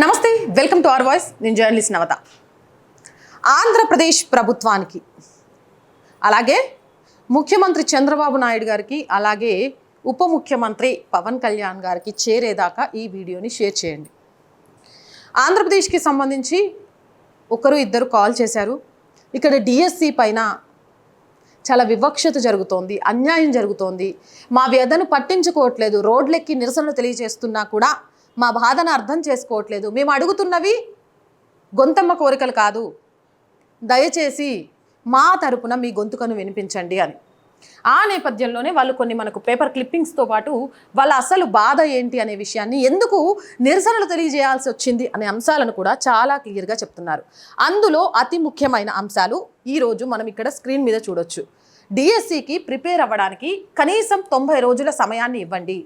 నమస్తే welcome to our voice. నేను journalist Navata. Andhra Pradesh ప్రభుత్వానికి అలాగే ముఖ్యమంత్రి చంద్రబాబు నాయుడు గారికి అలాగే ఉప ముఖ్యమంత్రి పవన్ కళ్యాణ్ గారికి చేరేదాకా ఈ వీడియోని షేర్ చేయండి. ఆంధ్రప్రదేశ్కి సంబంధించి ఒకరు ఇద్దరు కాల్ చేశారు. ఇక్కడ డిఎస్సి పైన చాలా వివక్షత జరుగుతోంది అన్యాయం జరుగుతోంది. మా వ్యధను పట్టించుకోవట్లేదు. రోడ్లెక్కి నిరసనలు తెలియజేస్తున్నా కూడా మా బాధను అర్థం చేసుకోవట్లేదు. మేము అడుగుతున్నవి గొంతమ్మ కోరికలు కాదు. దయచేసి మా తరపున మీ గొంతుకను వినిపించండి అని. ఆ నేపథ్యంలోనే వాళ్ళు కొన్ని మనకు పేపర్ క్లిప్పింగ్స్తో పాటు వాళ్ళ అసలు బాధ ఏంటి అనే విషయాన్ని ఎందుకు నిరసనలు తెలియజేయాల్సి వచ్చింది అనే అంశాలను కూడా చాలా క్లియర్గా చెప్తున్నారు. అందులో అతి ముఖ్యమైన అంశాలు ఈరోజు మనం ఇక్కడ స్క్రీన్ మీద చూడొచ్చు. డిఎస్సికి ప్రిపేర్ అవ్వడానికి కనీసం తొంభై రోజుల సమయాన్ని ఇవ్వండి.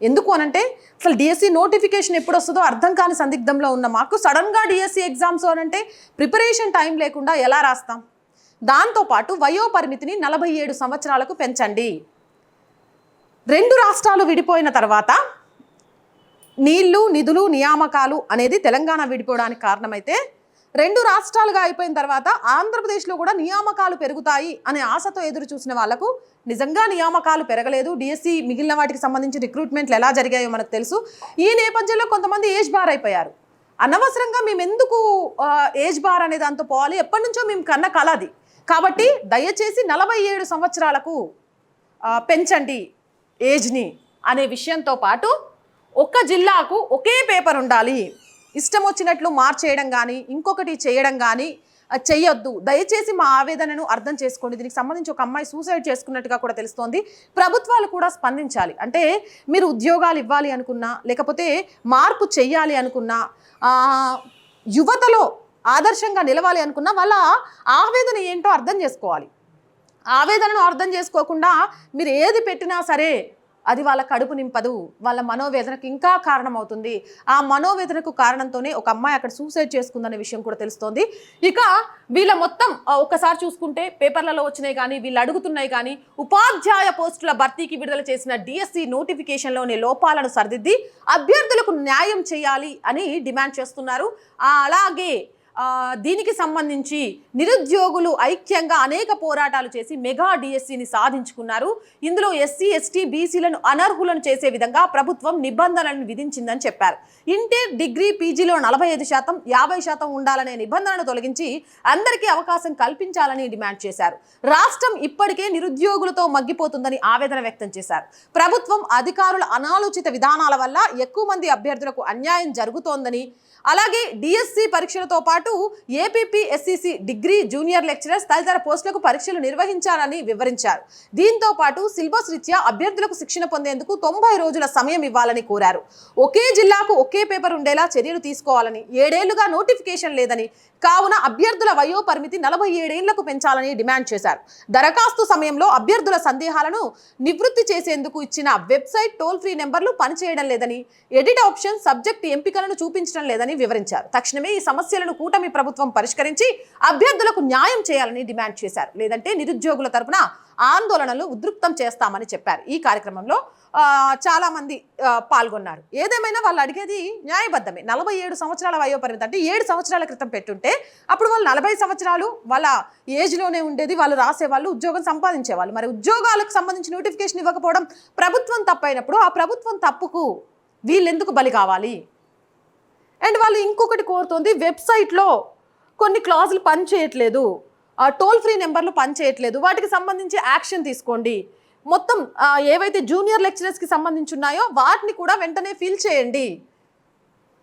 ఎందుకు అనంటే అసలు డిఎస్సి నోటిఫికేషన్ ఎప్పుడు వస్తుందో అర్థం కాని సందిగ్ధంలో ఉన్న మాకు సడన్గా డిఎస్సి ఎగ్జామ్స్ అనంటే ప్రిపరేషన్ టైం లేకుండా ఎలా రాస్తాం? దాంతోపాటు వయో పరిమితిని నలభై ఏడు సంవత్సరాలకు పెంచండి. రెండు రాష్ట్రాలు విడిపోయిన తర్వాత నీళ్ళు నిధులు నియామకాలు అనేది తెలంగాణ విడిపోవడానికి కారణమైతే రెండు రాష్ట్రాలుగా అయిపోయిన తర్వాత ఆంధ్రప్రదేశ్లో కూడా నియామకాలు పెరుగుతాయి అనే ఆశతో ఎదురు చూసిన వాళ్ళకు నిజంగా నియామకాలు పెరగలేదు. డిఎస్సి మిగిలిన వాటికి సంబంధించి రిక్రూట్మెంట్లు ఎలా జరిగాయో మనకు తెలుసు. ఈ నేపథ్యంలో కొంతమంది ఏజ్ బార్ అయిపోయారు. అనవసరంగా మేము ఎందుకు ఏజ్ బార్ అనే దాంతో పోవాలి? ఎప్పటి నుంచో మేము కన్న కలది కాబట్టి దయచేసి నలభై ఏడు సంవత్సరాలకు పెంచండి ఏజ్ని అనే విషయంతో పాటు ఒక్క జిల్లాకు ఒకే పేపర్ ఉండాలి. ఇష్టం వచ్చినట్లు మార్చేయడం కానీ ఇంకొకటి చేయడం కానీ ఆ, చెయ్యొద్దు. దయచేసి మా ఆవేదనను అర్థం చేసుకోండి. దీనికి సంబంధించి ఒక అమ్మాయి సూసైడ్ చేసుకున్నట్టుగా కూడా తెలుస్తోంది. ప్రభుత్వాలు కూడా స్పందించాలి. అంటే మీరు ఉద్యోగాలు ఇవ్వాలి అనుకున్నా లేకపోతే మార్పు చెయ్యాలి అనుకున్నా యువతలో ఆదర్శంగా నిలవాలి అనుకున్నా వాళ్ళ ఆవేదన ఏంటో అర్థం చేసుకోవాలి. ఆవేదనను అర్థం చేసుకోకుండా మీరు ఏది పెట్టినా సరే అది వాళ్ళ కడుపు నింపదు వాళ్ళ మనోవేదనకు ఇంకా కారణమవుతుంది. ఆ మనోవేదనకు కారణంతోనే ఒక అమ్మాయి అక్కడ సూసైడ్ చేసుకుందనే విషయం కూడా తెలుస్తోంది. ఇక వీళ్ళ మొత్తం ఒకసారి ఒక్కసారి చూసుకుంటే పేపర్లలో వచ్చినాయి కానీ వీళ్ళు అడుగుతున్నాయి కానీ ఉపాధ్యాయ పోస్టుల భర్తీకి విడుదల చేసిన డిఎస్సి నోటిఫికేషన్లోని లోపాలను సరిదిద్ది అభ్యర్థులకు న్యాయం చేయాలి అని డిమాండ్ చేస్తున్నారు. అలాగే దీనికి సంబంధించి నిరుద్యోగులు ఐక్యంగా అనేక పోరాటాలు చేసి మెగా డిఎస్సిని సాధించుకున్నారు. ఇందులో ఎస్సీ ఎస్టీ బీసీలను అనర్హులను చేసే విధంగా ప్రభుత్వం నిబంధనలను విధించిందని చెప్పారు. ఇంటర్ డిగ్రీ పీజీలో నలభై ఐదు శాతం యాభై శాతం ఉండాలనే నిబంధనను తొలగించి అందరికీ అవకాశం కల్పించాలని డిమాండ్ చేశారు. రాష్ట్రం ఇప్పటికే నిరుద్యోగులతో మగ్గిపోతుందని ఆవేదన వ్యక్తం చేశారు. ప్రభుత్వం అధికారుల అనాలోచిత విధానాల వల్ల ఎక్కువ మంది అభ్యర్థులకు అన్యాయం జరుగుతోందని అలాగే డిఎస్సి పరీక్షలతో పాటు పాటు ఎస్సిసి డిగ్రీ జూనియర్ లెక్చరర్స్ తదితర పోస్టులకు పరీక్షలు నిర్వహించాలని వివరించారు. దీంతో పాటు సిలబస్ రీత్యా అభ్యర్థులకు శిక్షణ పొందేందుకు తొంభై రోజుల సమయం ఇవ్వాలని కోరారు. ఒకే జిల్లాకు ఒకే పేపర్ ఉండేలా చర్యలు తీసుకోవాలని ఏడేళ్ళుగా నోటిఫికేషన్ లేదని కావున అభ్యర్థుల వయో పరిమితి నలభై ఏడేళ్ళకు పెంచాలని డిమాండ్ చేశారు. దరఖాస్తు సమయంలో అభ్యర్థుల సందేహాలను నివృత్తి చేసేందుకు ఇచ్చిన వెబ్సైట్ టోల్ ఫ్రీ నెంబర్లు పనిచేయడం లేదని ఎడిట్ ఆప్షన్ సబ్జెక్ట్ ఎంపికలను చూపించడం లేదని వివరించారు. తక్షణమే ఈ సమస్యలను కూటమి ప్రభుత్వం పరిష్కరించి అభ్యర్థులకు న్యాయం చేయాలని డిమాండ్ చేశారు. లేదంటే నిరుద్యోగుల తరపున ఆందోళనలు ఉద్రిక్తం చేస్తామని చెప్పారు. ఈ కార్యక్రమంలో చాలామంది పాల్గొన్నారు. ఏదేమైనా వాళ్ళు అడిగేది న్యాయబద్ధమే. నలభై ఏడు సంవత్సరాల వయోపరిమితి అంటే ఏడు సంవత్సరాల క్రితం పెట్టుంటే అప్పుడు వాళ్ళు నలభై సంవత్సరాలు వాళ్ళ ఏజ్లోనే ఉండేది వాళ్ళు రాసేవాళ్ళు ఉద్యోగం సంపాదించేవాళ్ళు. మరి ఉద్యోగాలకు సంబంధించి నోటిఫికేషన్ ఇవ్వకపోవడం ప్రభుత్వం తప్పైనప్పుడు ఆ ప్రభుత్వం తప్పుకు వీళ్ళెందుకు బలి కావాలి? అండ్ వాళ్ళు ఇంకొకటి కోరుతుంది వెబ్సైట్లో కొన్ని క్లాజులు పనిచేయట్లేదు ఆ టోల్ ఫ్రీ నెంబర్లు పనిచేయట్లేదు వాటికి సంబంధించి యాక్షన్ తీసుకోండి. మొత్తం ఏవైతే జూనియర్ లెక్చరర్స్కి సంబంధించి ఉన్నాయో వాటిని కూడా వెంటనే ఫిల్ చేయండి.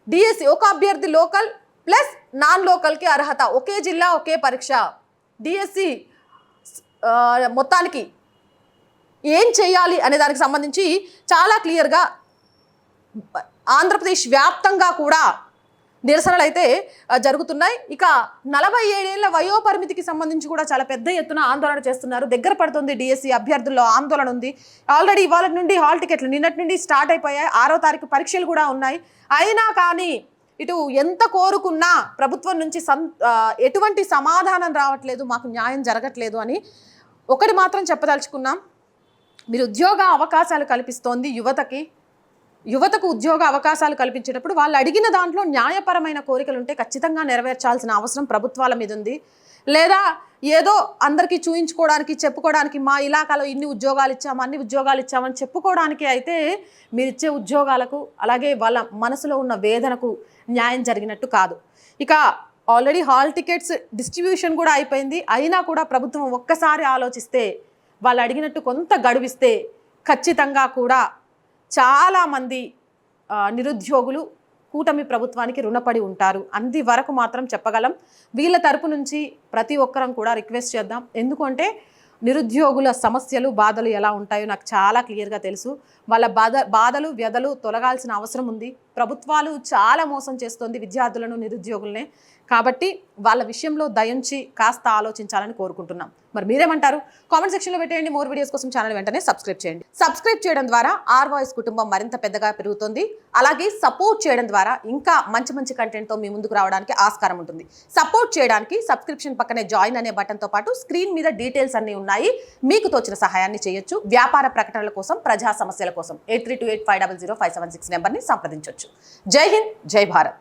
డిఎస్సి ఒక అభ్యర్థి లోకల్ ప్లస్ నాన్ లోకల్కి అర్హత. ఒకే జిల్లా ఒకే పరీక్ష. డిఎస్సి మొత్తానికి ఏం చేయాలి అనే దానికి సంబంధించి చాలా క్లియర్గా ఆంధ్రప్రదేశ్ వ్యాప్తంగా కూడా నిరసనలు అయితే జరుగుతున్నాయి. ఇక నలభై ఏడేళ్ళ వయోపరిమితికి సంబంధించి కూడా చాలా పెద్ద ఎత్తున ఆందోళన చేస్తున్నారు. దగ్గర పడుతుంది డిఎస్సి అభ్యర్థుల్లో ఆందోళన ఉంది. ఆల్రెడీ ఇవాళ నుండి హాల్ టికెట్లు నిన్నటి నుండి స్టార్ట్ అయిపోయాయి. ఆరో తారీఖు పరీక్షలు కూడా ఉన్నాయి. అయినా కానీ ఇటు ఎంత కోరుకున్నా ప్రభుత్వం నుంచి సం ఎటువంటి సమాధానం రావట్లేదు మాకు న్యాయం జరగట్లేదు అని ఒకటి మాత్రం చెప్పదలుచుకున్నాం. మీరు ఉద్యోగ అవకాశాలు కల్పిస్తోంది యువతకి. యువతకు ఉద్యోగ అవకాశాలు కల్పించేటప్పుడు వాళ్ళు అడిగిన దాంట్లో న్యాయపరమైన కోరికలు ఉంటే ఖచ్చితంగా నెరవేర్చాల్సిన అవసరం ప్రభుత్వాల మీద ఉంది. లేదా ఏదో అందరికీ చూయించుకోవడానికి చెప్పుకోవడానికి మా ఇలాకాలో ఇన్ని ఉద్యోగాలు ఇచ్చాము అన్ని ఉద్యోగాలు ఇచ్చామని చెప్పుకోవడానికి అయితే మీరిచ్చే ఉద్యోగాలకు అలాగే వాళ్ళ మనసులో ఉన్న వేదనకు న్యాయం జరిగినట్టు కాదు. ఇక ఆల్రెడీ హాల్ టికెట్స్ డిస్ట్రిబ్యూషన్ కూడా అయిపోయింది. అయినా కూడా ప్రభుత్వం ఒక్కసారి ఆలోచిస్తే వాళ్ళు అడిగినట్టు కొంత గడువిస్తే ఖచ్చితంగా కూడా చాలామంది నిరుద్యోగులు కూటమి ప్రభుత్వానికి రుణపడి ఉంటారు. అంది వరకు మాత్రం చెప్పగలం. వీళ్ళ తరపు నుంచి ప్రతి ఒక్కరం కూడా రిక్వెస్ట్ చేద్దాం. ఎందుకంటే నిరుద్యోగుల సమస్యలు బాధలు ఎలా ఉంటాయో నాకు చాలా క్లియర్గా తెలుసు. వాళ్ళ బాధ బాధలు వ్యధలు తొలగాల్సిన అవసరం ఉంది. ప్రభుత్వాలు చాలా మోసం చేస్తుంది విద్యార్థులను నిరుద్యోగులనే. కాబట్టి వాళ్ళ విషయంలో దయించి కాస్త ఆలోచించాలని కోరుకుంటున్నాం. మరి మీరేమంటారు? కామెంట్ సెక్షన్లో పెట్టేయండి. మోర్ వీడియోస్ కోసం ఛానల్ వెంటనే సబ్స్క్రైబ్ చేయండి. సబ్స్క్రైబ్ చేయడం ద్వారా ఆర్ వాయిస్ కుటుంబం మరింత పెద్దగా పెరుగుతుంది. అలాగే సపోర్ట్ చేయడం ద్వారా ఇంకా మంచి మంచి కంటెంట్తో మీ ముందుకు రావడానికి ఆస్కారం ఉంటుంది. సపోర్ట్ చేయడానికి సబ్స్క్రిప్షన్ పక్కనే జాయిన్ అనే బటన్తో పాటు స్క్రీన్ మీద డీటెయిల్స్ అన్నీ ఉన్నాయి. మీకు తోచిన సహాయాన్ని చేయొచ్చు. వ్యాపార ప్రకటనల కోసం ప్రజా సమస్యల కోసం eight three two eight five double zero five seven six నెంబర్ని సంప్రదించవచ్చు జై హింద్ జై భారత్